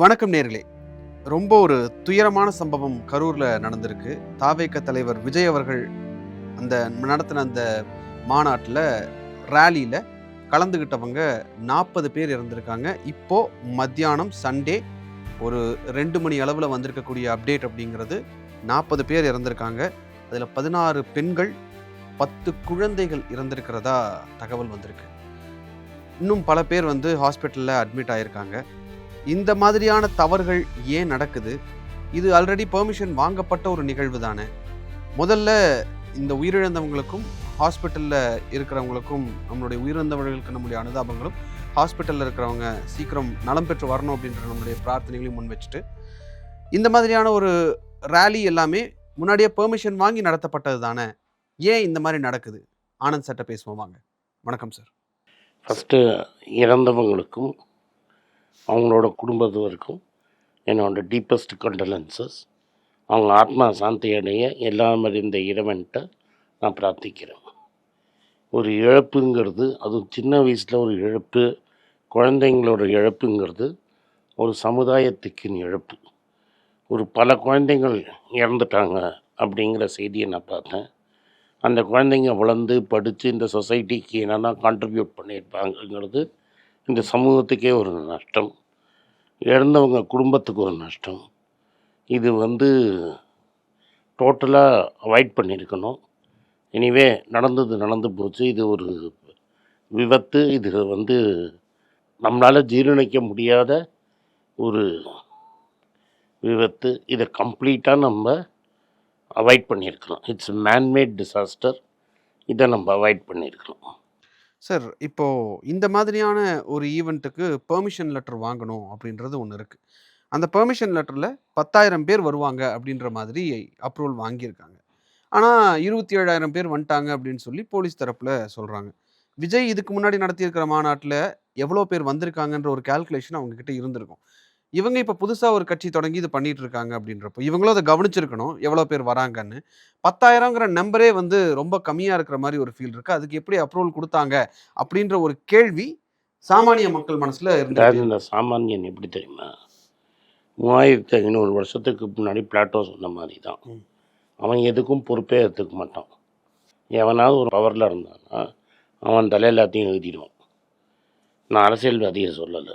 வணக்கம் நேர்களே. ரொம்ப ஒரு துயரமான சம்பவம் கரூரில் நடந்திருக்கு. தாவேக்க தலைவர் விஜய் அவர்கள் அந்த நடத்தின அந்த மாநாட்டில் ரேலியில் கலந்துக்கிட்டவங்க நாற்பது பேர் இறந்திருக்காங்க. இப்போது மத்தியானம் சண்டே ஒரு ரெண்டு மணி அளவில் வந்திருக்கக்கூடிய அப்டேட் அப்படிங்கிறது நாற்பது பேர் இறந்திருக்காங்க. அதில் பதினாறு பெண்கள் பத்து குழந்தைகள் இறந்திருக்கிறதா தகவல் வந்திருக்கு. இன்னும் பல பேர் வந்து ஹாஸ்பிட்டலில் அட்மிட் ஆகியிருக்காங்க இந்த மாதிரியான தவறுகள் ஏன் நடக்குது? இது ஆல்ரெடி பெர்மிஷன் வாங்கப்பட்ட ஒரு நிகழ்வு தானே. முதல்ல இந்த உயிரிழந்தவங்களுக்கும் ஹாஸ்பிட்டலில் இருக்கிறவங்களுக்கும் நம்மளுடைய உயிரிழந்தவர்களுக்கு நம்முடைய அனுதாபங்களும் ஹாஸ்பிட்டலில் இருக்கிறவங்க சீக்கிரம் நலம் பெற்று வரணும் அப்படின்ற நம்முடைய பிரார்த்தனைகளையும் முன் வச்சுட்டு இந்த மாதிரியான ஒரு ரேலி எல்லாமே முன்னாடியே பெர்மிஷன் வாங்கி நடத்தப்பட்டது தானே. ஏன் இந்த மாதிரி நடக்குது? ஆனந்த் சட்ட பேசுவோம் வாங்க. வணக்கம் சார். ஃபஸ்ட்டு இறந்தவங்களுக்கும் அவங்களோட குடும்பத்தினருக்கும் என்னோடய டீப்பஸ்ட் கண்டலன்சஸ் அவங்க ஆத்மா சாந்தி அடைய எல்லாம் அறிந்த இறைவன்ட்ட நான் பிரார்த்திக்கிறேன். ஒரு இழப்புங்கிறது அதுவும் சின்ன வயசில் ஒரு இழப்பு குழந்தைங்களோட இழப்புங்கிறது ஒரு சமுதாயத்துக்கின் இழப்பு. ஒரு பல குழந்தைகள் இறந்துட்டாங்க அப்படிங்கிற செய்தியை நான் பார்த்தேன். அந்த குழந்தைங்க வளர்ந்து படித்து இந்த சொசைட்டிக்கு என்னென்னா கான்ட்ரிபியூட் பண்ணியிருப்பாங்கங்கிறது இந்த சமூகத்துக்கே ஒரு நஷ்டம் இழந்தவங்க குடும்பத்துக்கு ஒரு நஷ்டம். இது வந்து டோட்டலாக அவாய்ட் பண்ணியிருக்கணும். எனிவே நடந்தது நடந்து போச்சு. இது ஒரு விபத்து. இது வந்து நம்மளால் ஜீரணிக்க முடியாத ஒரு விபத்து. இதை கம்ப்ளீட்டாக நம்ம அவாய்ட் பண்ணியிருக்கலாம். இட்ஸ் மேன்மேட் டிசாஸ்டர் இதை நம்ம அவாய்ட் பண்ணியிருக்கலாம். சார் இப்போ இந்த மாதிரியான ஒரு ஈவெண்ட்டுக்கு பெர்மிஷன் லெட்டர் வாங்கணும் அப்படின்றது ஒன்று இருக்கு. அந்த பெர்மிஷன் லெட்டரில் பத்தாயிரம் பேர் வருவாங்க அப்படின்ற மாதிரி அப்ரூவல் வாங்கியிருக்காங்க. ஆனால் இருபத்தி ஏழாயிரம் பேர் வந்துட்டாங்க அப்படின்னு சொல்லி போலீஸ் தரப்பில் சொல்கிறாங்க விஜய் இதுக்கு முன்னாடி நடத்தியிருக்கிற மாநாட்டில் எவ்வளோ பேர் வந்திருக்காங்கன்ற ஒரு கால்குலேஷன் அவங்க கிட்ட இருந்திருக்கும். இவங்க இப்போ புதுசாக ஒரு கட்சி தொடங்கி இது பண்ணிட்டு இருக்காங்க அப்படின்றப்போ இவங்களும் அதை கவனிச்சிருக்கணும் எவ்வளோ பேர் வராங்கன்னு. பத்தாயிரங்கிற நம்பரே வந்து ரொம்ப கம்மியாக இருக்கிற மாதிரி ஒரு ஃபீல் இருக்கு. அதுக்கு எப்படி அப்ரூவல் கொடுத்தாங்க அப்படின்ற ஒரு கேள்வி சாமானிய மக்கள் மனசுல அதாவது இருந்து இந்த சாமானியன் எப்படி தெரியுமா? மூவாயிரத்து ஐநூறு வருஷத்துக்கு முன்னாடி பிளாட்டோ சொன்ன மாதிரி தான். அவன் எதுக்கும் பொறுப்பே எடுத்துக்க மாட்டான். எவனாவது ஒரு பவரில் இருந்தான்னா அவன் தலை எல்லாத்தையும் எழுதிடுவான். நான் அரசியல்வாதியை சொல்லலை.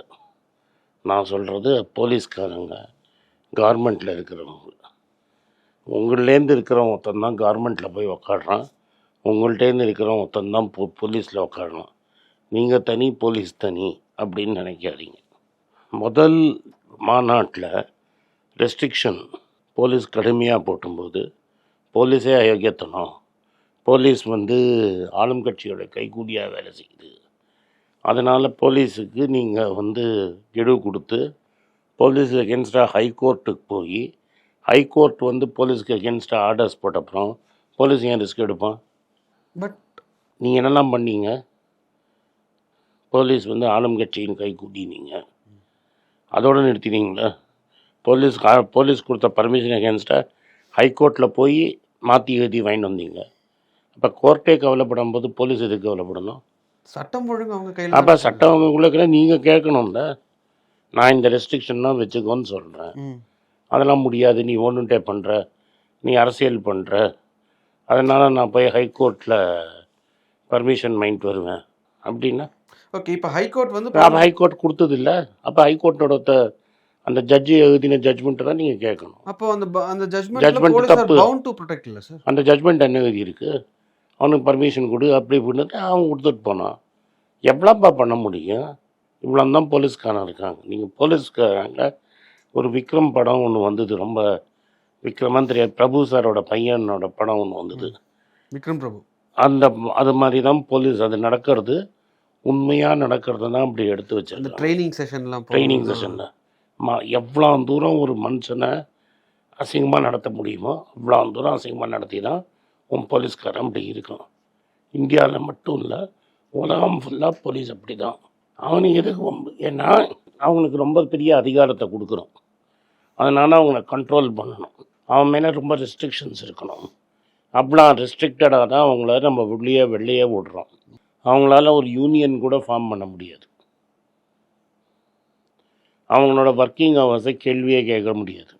நான் சொல்கிறது போலீஸ்காரங்க கார்மெண்ட்டில் இருக்கிறவங்க. உங்கள்லேருந்து இருக்கிறவன் ஒருத்தன் தான் கார்மெண்ட்டில் போய் உக்காடுறான். உங்கள்கிட்டேருந்து இருக்கிறவன் ஒருத்தன் தான் போ போலீஸில் உக்காடுறான். நீங்கள் தனி போலீஸ் தனி அப்படின்னு நினைக்காதீங்க. முதல் மாநாட்டில் ரெஸ்ட்ரிக்ஷன் போலீஸ் கடுமையாக போட்டும்போது போலீஸே அயோக்கியத்தனம். போலீஸ் வந்து ஆளும் கட்சியோட கைகூலியாக வேலை செய்யுது. அதனால் போலீஸுக்கு நீங்கள் வந்து கெடு கொடுத்து போலீஸ் எகென்ஸ்டாக ஹைகோர்ட்டுக்கு போய் ஹைகோர்ட் வந்து போலீஸ்க்கு எகென்ஸ்டாக ஆர்டர்ஸ் போட்ட அப்புறம் போலீஸ் ஏன் ரிஸ்க் எடுப்பான்? பட் நீங்கள் என்னெல்லாம் பண்ணீங்க? போலீஸ் வந்து ஆளும் கட்சியின் கைக்கூடி நீங்கள் அதோடு நிறுத்தினீங்களா? போலீஸ் கா- போலீஸ் கொடுத்த பர்மிஷன் அகேன்ஸ்டாக ஹைகோர்ட்டில் போய் மாற்றி எழுதி வாங்கிட்டு வந்தீங்க. அப்போ கோர்ட்டே கவலைப்படும் போது போலீஸ் எதுக்கு கவலைப்படணும்? சட்டம் ஒழுங்கு அவங்க கையில் அப்போ சட்டம் உங்களுக்கு நீங்கள் கேட்கணும்ல. நான் இந்த ரெஸ்ட்ரிக்ஷன்லாம் வச்சுக்கோன்னு சொல்கிறேன் அதெல்லாம் முடியாது. நீ ஒன்றுட்டே பண்ணுற நீ அரசியல் பண்ணுற அதனால் நான் போய் ஹைகோர்ட்டில் பர்மிஷன் வாங்கிட்டு வருவேன். அப்படின்னா? ஓகே இப்போ ஹைகோர்ட் வந்து அப்போ ஹைகோர்ட் கொடுத்தது இல்லை அப்போ ஹைகோர்ட்டோட அந்த ஜட்ஜி எழுதின ஜட்ஜ்மெண்ட்டை தான் நீங்கள் கேட்கணும். அப்போ அந்த அந்த ஜட்மெண்ட் போலீஸ் தப்பு. பவுண்ட் டு ப்ரொடெக்ட் இல்ல சார் அந்த ஜட்ஜ்மெண்ட் என்ன எழுதி இருக்கு அவனுக்கு பர்மிஷன் கொடு அப்படி இப்படின்னு அவன் கொடுத்துட்டு போனான். எவ்வளோப்பா பண்ண முடியும்? இவ்வளோ தான் போலீஸ்காரன் இருக்காங்க. நீங்கள் போலீஸ்காரங்க ஒரு விக்ரம் படம் ஒன்று வந்தது ரொம்ப விக்ரமன் தெரியாது. பிரபு சாரோட பையனோட படம் ஒன்று வந்தது. விக்ரம் பிரபு. அந்த அது மாதிரி தான் போலீஸ் அது நடக்கிறது. உண்மையாக நடக்கிறது தான் அப்படி எடுத்து அந்த வச்சிருக்காங்க. ட்ரைனிங் செஷன்லாம் ட்ரைனிங் செஷனில் மா எவ்வளோ தூரம் ஒரு மனுஷனை அசிங்கமாக நடத்த முடியுமோ அவ்வளோ தூரம் அசிங்கமாக நடத்தி தான் உன் போலீஸ்காரன் அப்படி இருக்கும் இந்தியாவில் மட்டும் இல்லை உலகம் ஃபுல்லாக போலீஸ் அப்படி தான் அவனுக்கு எதுக்கு ஏன்னா அவனுக்கு ரொம்ப பெரிய அதிகாரத்தை கொடுக்குறோம் அதனால் அவங்கள கண்ட்ரோல் பண்ணணும். அவன் மேலே ரொம்ப ரெஸ்ட்ரிக்ஷன்ஸ் இருக்கணும். அப்படிலாம் ரெஸ்ட்ரிக்டடாக தான் அவங்கள நம்ம வெளியே வெளியே விடுறோம். அவங்களால ஒரு யூனியன் கூட ஃபார்ம் பண்ண முடியாது. அவங்களோட ஒர்க்கிங் ஹவர்ஸை கேள்வியே கேட்க முடியாது.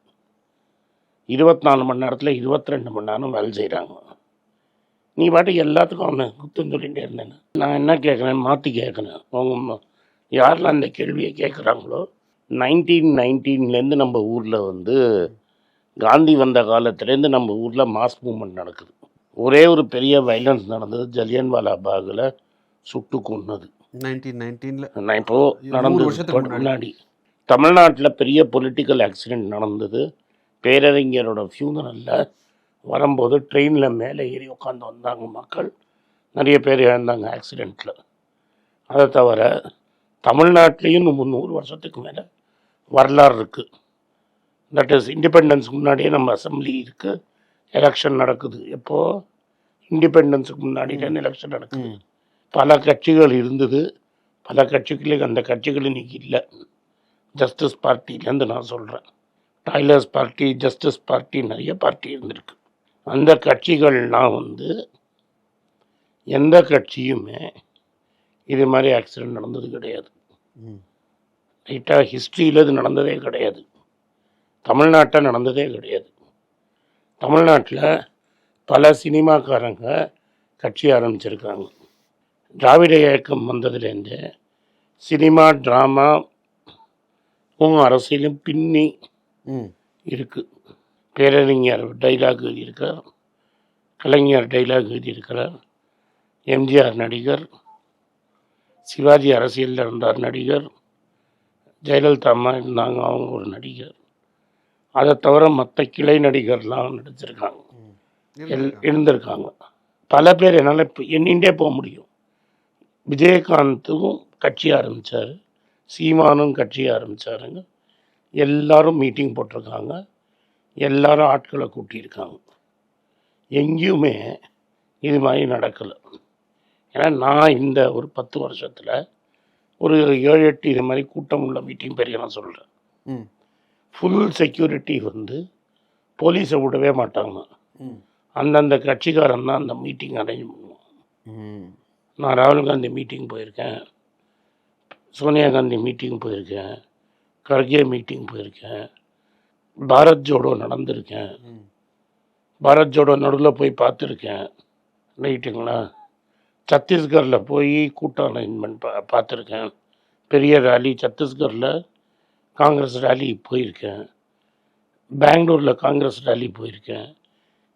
இருபத்தி நாலு மணி நேரத்தில் இருபத்தி ரெண்டு மணி நேரம் வேலை செய்கிறாங்க நீ பாட்டுக்கு எல்லாத்துக்கும் அவனை குத்தம் சொல்லிகிட்டே இருந்தேன் நான் என்ன கேட்குறேன்? மாற்றி கேட்குறேன். அவங்க யாரெல்லாம் அந்த கேள்வியை கேட்குறாங்களோ நைன்டீன் நைன்டீன்லேருந்து நம்ம ஊரில் வந்து காந்தி வந்த காலத்துலேருந்து நம்ம ஊரில் மாஸ் மூமெண்ட் நடக்குது. ஒரே ஒரு பெரிய வைலன்ஸ் நடந்தது ஜலியன்வாலா பாகில் சுட்டு கொன்னது. நைன்டீன் நைன்டீனில் நான் இப்போ இது நடந்து முன்னாடி. தமிழ்நாட்டில் பெரிய பொலிட்டிக்கல் ஆக்சிடெண்ட் நடந்தது. பேரறிஞரோட ஃபியூனரலில் வரும்போது ட்ரெயினில் மேலே ஏறி உட்காந்து வந்தாங்க மக்கள். நிறைய பேர் இறந்தாங்க ஆக்சிடெண்ட்டில் அதை தவிர தமிழ்நாட்டிலையும் நம்ம நூறு வருஷத்துக்கு மேலே வரலாறு இருக்குது தட் இஸ் இண்டிபெண்டன்ஸ்க்கு முன்னாடியே நம்ம அசம்பிளி இருக்குது எலெக்ஷன் நடக்குது. எப்போது இண்டிபெண்டன்ஸுக்கு முன்னாடியே எலெக்ஷன் நடக்குது. பல கட்சிகள் இருந்தது. பல கட்சிகளுக்கு அந்த கட்சிகள் இன்னைக்கு இல்லை. ஜஸ்டிஸ் பார்ட்டிலேருந்து நான் சொல்கிறேன் டைலர்ஸ் பார்ட்டி ஜஸ்டிஸ் பார்ட்டி நிறைய பார்ட்டி இருந்திருக்கு. அந்த கட்சிகள்லாம் வந்து எந்த கட்சியுமே இது மாதிரி ஆக்சிடெண்ட் நடந்தது கிடையாது. ரைட்டாக ஹிஸ்ட்ரியில் இது நடந்ததே கிடையாது. தமிழ்நாட்டில் நடந்ததே கிடையாது. தமிழ்நாட்டில் பல சினிமாக்காரங்க கட்சி ஆரம்பிச்சிருக்காங்க. திராவிட இயக்கம் வந்ததுலேருந்து சினிமா ட்ராமா அரசியலும் பின்னி இருக்குது பேரறிஞர் டைலாக் எழுதியிருக்கார் கலைஞர் டைலாக் எழுதியிருக்கிறார். எம்ஜிஆர் நடிகர். சிவாஜி அரசியலில் இருந்தார் நடிகர். ஜெயலலிதா அம்மா இருந்தாங்க அவங்க ஒரு நடிகர். அதை தவிர மற்ற கிளை நடிகர்லாம் நடிச்சிருக்காங்க. எல் இருந்திருக்காங்க. பல பேர் என்னால் இப்போ எண்ணிகிட்டே போக முடியும். விஜயகாந்தும் கட்சி ஆரம்பித்தார் சீமானும் கட்சி ஆரம்பித்தாருங்க எல்லாரும் மீட்டிங் போட்டிருக்காங்க. எல்லாரும் ஆட்களை கூட்டியிருக்காங்க. எங்கேயுமே இது மாதிரி நடக்கலை. ஏன்னா நான் இந்த ஒரு பத்து வருஷத்தில் ஒரு ஏழு எட்டு இது மாதிரி கூட்டம் உள்ள மீட்டிங் பெரிய நான் சொல்கிறேன் ஃபுல் செக்யூரிட்டி வந்து போலீஸை விடவே மாட்டாங்க. அந்தந்த கட்சிக்காரன் தான் அந்த மீட்டிங் அரேஞ்ச் பண்ணுவான். நான் ராகுல் காந்தி மீட்டிங் போயிருக்கேன். சோனியா காந்தி மீட்டிங் போயிருக்கேன். கர்கே மீட்டிங் போயிருக்கேன். பாரத் ஜோடோ நடந்திருக்கேன். பாரத் ஜோடோ நடுவில் போய் பார்த்துருக்கேன். ரைட்டுங்களா? சத்தீஸ்கரில் போய் கூட்டம் அரேஞ்ச்மெண்ட் பா பார்த்துருக்கேன். பெரிய ரேலி சத்தீஸ்கரில் காங்கிரஸ் ரேலி போயிருக்கேன். பெங்களூரில் காங்கிரஸ் ரேலி போயிருக்கேன்.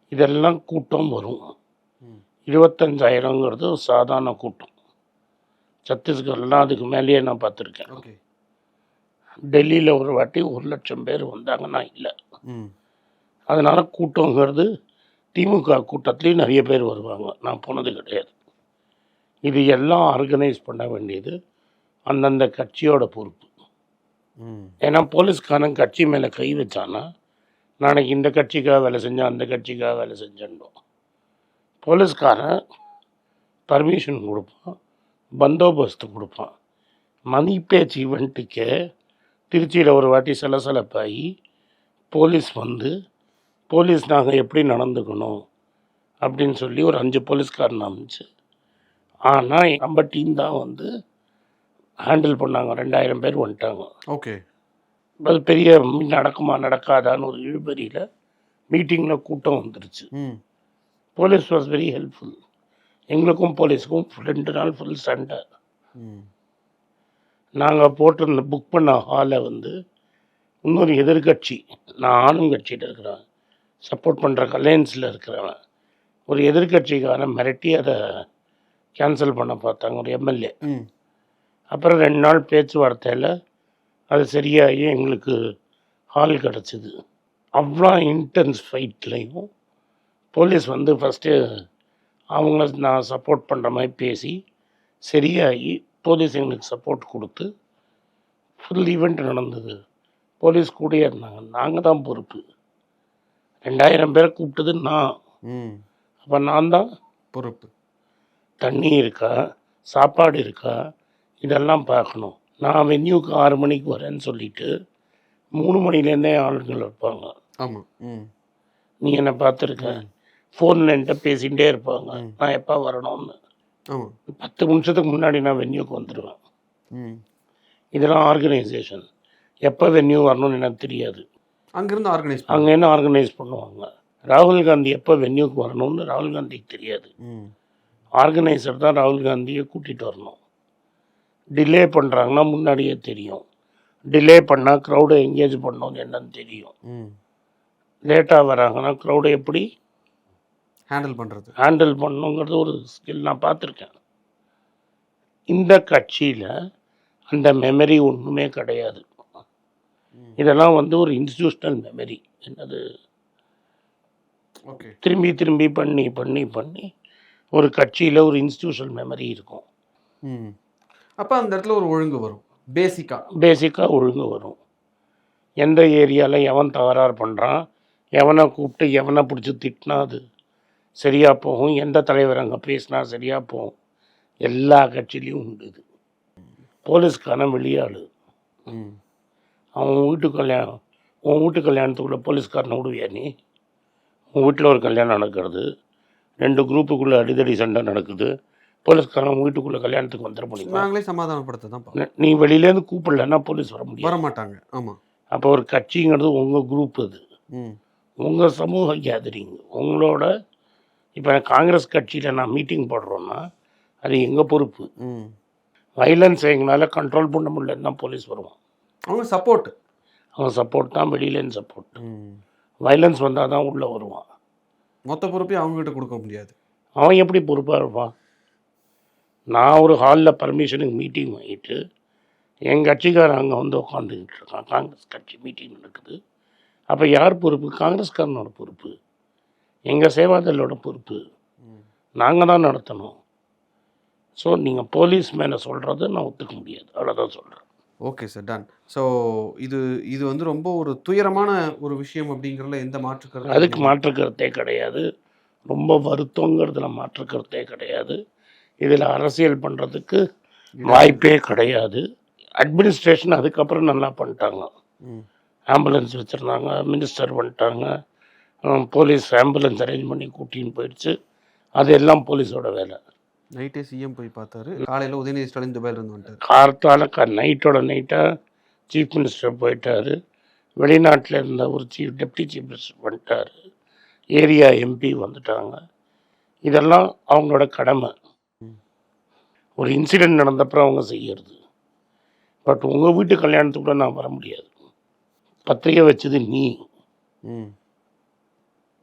இதெல்லாம் கூட்டம் வரும். இருபத்தஞ்சாயிரங்கிறது சாதாரண கூட்டம். சத்தீஸ்கர்லாம் அதுக்கு மேலேயே நான் பார்த்துருக்கேன். ஓகே. டெல்லியில் ஒரு வாட்டி ஒரு லட்சம் பேர் வந்தாங்கன்னா இல்லை. அதனால் கூட்டங்கிறது திமுக கூட்டத்துலேயும் நிறைய பேர் வருவாங்க. நான் போனது கிடையாது. இது எல்லாம் ஆர்கனைஸ் பண்ண வேண்டியது அந்தந்த கட்சியோட பொறுப்பு. ஏன்னா போலீஸ்காரன் கட்சி மேலே கை வச்சானா நாளைக்கு இந்த கட்சிக்காக வேலை செஞ்சேன் அந்த கட்சிக்காக வேலை செஞ்சேன்டும் போலீஸ்காரன் பர்மிஷன் கொடுப்பான் பந்தோபஸ்து கொடுப்பான். மணி பேச்சு ஈவெண்ட்டுக்கு திருச்சியில் ஒரு வாட்டி சலசலப்பாகி போலீஸ் வந்து போலீஸ் நாங்கள் எப்படி நடந்துக்கணும்? அப்படின்னு சொல்லி ஒரு அஞ்சு போலீஸ்காரன் அமைச்சு ஆனால் நம்ம டீம் தான் வந்து ஹேண்டில் பண்ணாங்க. ரெண்டாயிரம் பேர் வந்துட்டாங்க. ஓகே. அது பெரிய நடக்குமா நடக்காதான்னு ஒரு இழுபறியில் மீட்டிங்கில் கூட்டம் வந்துருச்சு. போலீஸ் வாஸ் வெரி ஹெல்ப்ஃபுல் எங்களுக்கும் போலீஸுக்கும் ரெண்டு நாள் ஃபுல் சண்டை. நாங்கள் போட்டிருந்த புக் பண்ண ஹாலை வந்து இன்னொரு எதிர்கட்சி நான் ஆளும் கட்சியில் இருக்கிறேன் சப்போர்ட் பண்ணுற அலையன்ஸில் இருக்கிறவன் ஒரு எதிர்கட்சிக்காரன் மிரட்டி அதை கேன்சல் பண்ண பார்த்தாங்க ஒரு எம்எல்ஏ அப்புறம் ரெண்டு நாள் பேச்சுவார்த்தையில் அது சரியாகி எங்களுக்கு ஹால் கிடச்சிது. அவ்வளோ இன்டென்ஸ் ஃபைட்லேயும் போலீஸ் வந்து ஃபஸ்ட்டு அவங்கள நான் சப்போர்ட் பண்ணுற மாதிரி பேசி சரியாகி போலீஸ் எங்களுக்கு சப்போர்ட் கொடுத்து ஃபுல் ஈவெண்ட் நடந்தது. போலீஸ் கூடயே இருந்தாங்க. நாங்கள் தான் பொறுப்பு. ரெண்டாயிரம் பேரை கூப்பிட்டது நான். அப்போ நான் தான் பொறுப்பு. தண்ணி இருக்கா? சாப்பாடு இருக்கா? இதெல்லாம் பார்க்கணும். நான் வென்யூக்கு ஆறு மணிக்கு வரேன்னு சொல்லிட்டு மூணு மணிலேருந்தே ஆளுங்கள் இருப்பாங்க. ஆமாம் ம். நீ என்னை பார்த்துருக்க. ஃபோனில் என்கிட்ட பேசிகிட்டே இருப்பாங்க. நான் எப்போ வரணும்னு. பத்து நிமிஷத்துக்கு முன்னாடி நான் வென்யூக்கு வந்துடுவேன் ம். இதெல்லாம் ஆர்கனைசேஷன் எப்போ வென்யூ வரணும்னு எனக்கு தெரியாது. அங்கிருந்து ஆர்கனைஸ் அங்கே என்ன ஆர்கனைஸ் பண்ணுவாங்க. ராகுல் காந்தி எப்போ வென்யூக்கு வரணும்னு ராகுல் காந்திக்கு தெரியாது. ம். ஆர்கனைசர் தான் ராகுல் காந்தியை கூட்டிகிட்டு வரணும். டிலே பண்ணுறாங்கன்னா முன்னாடியே தெரியும். டிலே பண்ணால் க்ரௌடை எங்கேஜ் பண்ணணும்னு என்னன்னு தெரியும். ம். லேட்டாக வராங்கன்னா க்ரௌடை எப்படி ஹேண்டில் பண்ணுறது ஹேண்டில் பண்ணணுங்கிறது ஒரு ஸ்கில் நான் பார்த்துருக்கேன். இந்த கட்சியில் அந்த மெமரி ஒன்றுமே கிடையாது. இதெல்லாம் வந்து ஒரு இன்ஸ்டியூஷனல் மெமரி என்னது? ஓகே. திரும்பி திரும்பி பண்ணி பண்ணி பண்ணி ஒரு கட்சியில் ஒரு இன்ஸ்டியூஷனல் மெமரி இருக்கும். அப்போ அந்த இடத்துல ஒரு ஒழுங்கு வரும். பேசிக்காக பேசிக்காக ஒழுங்கு வரும். எந்த ஏரியாவில் எவன் தகராறு பண்ணுறான் எவனை கூப்பிட்டு எவனை பிடிச்சி திட்டினா அது? சரியாக போகும். எந்த தலைவர் அங்கே பேசினா சரியாக போகும். எல்லா கட்சியிலையும் உண்டு இது. போலீஸ்கான வெளியாளு ம். அவன் வீட்டு கல்யாணம் உன் வீட்டு கல்யாணத்துக்குள்ளே போலீஸ்காரனை விடுவியா நீ? உன் வீட்டில் ஒரு கல்யாணம் நடக்கிறது. ரெண்டு குரூப்புக்குள்ளே அடிதடி சண்டை நடக்குது. போலீஸ்காரன் வீட்டுக்குள்ளே கல்யாணத்துக்கு வந்துட முடியுமா? நாங்களே சமாதானப்படுத்த தான். நீ வெளியிலேருந்து கூப்பிடலன்னா போலீஸ் வர முடியும் வர மாட்டாங்க ஆமாம் அப்போ ஒரு கட்சிங்கிறது உங்கள் குரூப் அது. உங்கள் சமூக கேதரிங். உங்களோட இப்போ காங்கிரஸ் கட்சியில் நான் மீட்டிங் போடுறோன்னா அது எங்கள் பொறுப்பு? ம். வைலன்ஸ் எங்களால் கண்ட்ரோல் பண்ண முடியலன்னு தான் போலீஸ் வருவான். அவங்க சப்போர்ட் அவன் சப்போர்ட் தான் வெளியிலேருந்து சப்போர்ட் ம். வைலன்ஸ் வந்தால் தான் உள்ளே வருவான். மொத்த பொறுப்பையும் அவங்ககிட்ட கொடுக்க முடியாது. அவன் எப்படி பொறுப்பாக இருப்பான்? நான் ஒரு ஹாலில் பர்மிஷனுக்கு மீட்டிங் வாங்கிட்டு என் கட்சிக்காரன் அங்கே வந்து உட்காந்துக்கிட்டு இருக்கான். காங்கிரஸ் கட்சி மீட்டிங் நடக்குது. அப்போ யார் பொறுப்பு? காங்கிரஸ்காரனோட பொறுப்பு. எங்கள் சேவாதளோட பொறுப்பு. நாங்கள் தான் நடத்தணும். ஸோ நீங்கள் போலீஸ் மேலே சொல்கிறத நான் ஒத்துக்க முடியாது. அவ்வளோதான் சொல்கிறேன் ஓகே சார். டன். ஸோ இது இது வந்து ரொம்ப ஒரு துயரமான ஒரு விஷயம் அப்படிங்கிறதுல எந்த மாற்று கருத்தும் அதுக்கு இல்லை. மாற்று கருத்தே கிடையாது. ரொம்ப வருத்தங்கிறதுல மாற்று கருத்தே கிடையாது. இதில் அரசியல் பண்ணுறதுக்கு வாய்ப்பே கிடையாது. அட்மினிஸ்ட்ரேஷன் அதுக்கப்புறம் நல்லா பண்ணிட்டாங்க. ஆம்புலன்ஸ் வச்சுருந்தாங்க minister hmm, police ambulance arrange பண்ணி கூட்டின்னு போயிடுச்சு. அது எல்லாம் போலீஸோட வேலை. நைட்டே சிஎம் போய் பார்த்தாரு. காலையில் உதயநிதி ஸ்டாலின் துபாயில இருந்து வந்துட்டார். கார்த்தால க நைட்டோட நைட்டாக சீஃப் மினிஸ்டர் போயிட்டாரு. வெளிநாட்டில் இருந்த ஒரு சீஃப் டெப்டி சீஃப் மினிஸ்டர் வந்துட்டார். ஏரியா எம்பி வந்துட்டாங்க. இதெல்லாம் அவங்களோட கடமை. ஒரு இன்சிடெண்ட் நடந்தப்புறம் அவங்க செய்யறது. பட் உங்கள் வீட்டு கல்யாணத்துக்குள்ள நான் வர முடியாது. பத்திரிக்கை வச்சது நீ.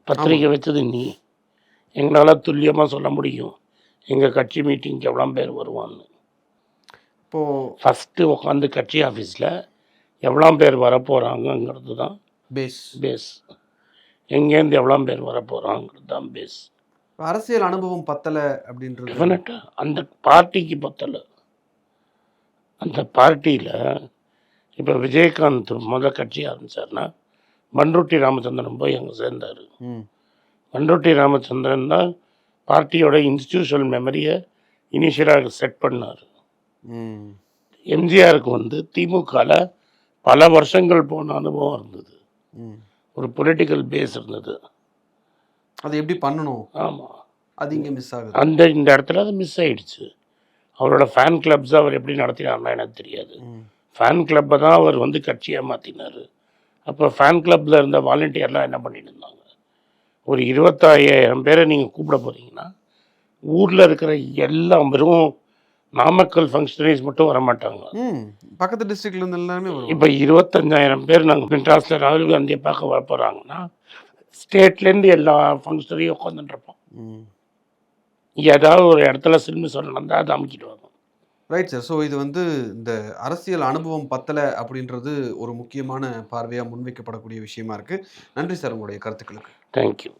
பத்திரிக்கை வச்சது நீ. எங்களால் துல்லியமாக சொல்ல முடியும். எங்கள் கட்சி மீட்டிங்க்கு எவ்வளோ பேர் வருவான்னு. இப்போது ஃபஸ்ட்டு உட்காந்து கட்சி ஆஃபீஸில் எவ்வளோ பேர் வரப்போகிறாங்கங்கிறது தான் பேஸ் பேஸ் எங்கேருந்து எவ்வளோ பேர் வரப்போகிறாங்கிறது தான் பேஸ் அரசியல் அனுபவம் பத்தலை அப்படின்றது. டெஃபினட்டாக அந்த பார்ட்டிக்கு பத்தலை. அந்த பார்ட்டியில் இப்போ விஜயகாந்த் முதல் கட்சி ஆரம்பிச்சார்னா பண்ருட்டி ராமச்சந்திரன் போய் அங்கே சேர்ந்தார். ம். பண்ருட்டி ராமச்சந்திரன் தான் பார்ட்டியோட இன்ஸ்டியூஷனல் மெமரியை இனிஷியலாக செட் பண்ணார். எம்ஜிஆருக்கு வந்து திமுகவில் பல வருஷங்கள் போன அனுபவம் இருந்தது. ஒரு பொலிட்டிக்கல் பேஸ் இருந்தது. அது எப்படி பண்ணணும்? ஆமாம் அது இங்கே மிஸ் ஆகுது. அந்த இந்த இடத்துல அது மிஸ் ஆயிடுச்சு. அவரோட ஃபேன் கிளப்ஸ் அவர் எப்படி நடத்தினார்னா எனக்கு தெரியாது. ஃபேன் கிளப்பை தான் அவர் வந்து கட்சியாக மாற்றினார் அப்போ ஃபேன் கிளப்பில் இருந்த வாலண்டியர்லாம் என்ன பண்ணிட்டு இருந்தாங்க? ஒரு இருபத்தாயிரம் பேரை நீங்கள் கூப்பிட போகிறீங்கன்னா ஊரில் இருக்கிற எல்லாம் வெறும் நாமக்கல் ஃபங்க்ஷனரிஸ் மட்டும் வர மாட்டாங்க ம் பக்கத்து டிஸ்ட்ரிக்ட்ல இருந்து எல்லாருமே வரும் இப்போ இருபத்தஞ்சாயிரம் பேர் நாங்கள் மெட்ராஸில் ராகுல் காந்தியை பார்க்க வர போகிறாங்கன்னா ஸ்டேட்லேருந்து எல்லா ஃபங்க்ஷனரியும் உட்காந்துட்டுருப்போம் ம். ஏதாவது ஒரு இடத்துல சில்மி சொல்லணும் அதை அமுக்கிடுவாங்க ரைட் சார் ஸோ இது வந்து இந்த அரசியல் அனுபவம் பத்தலை அப்படின்றது ஒரு முக்கியமான பார்வையாக முன்வைக்கப்படக்கூடிய விஷயமா இருக்குது நன்றி சார் உங்களுடைய கருத்துக்களுக்கு. தேங்க்யூ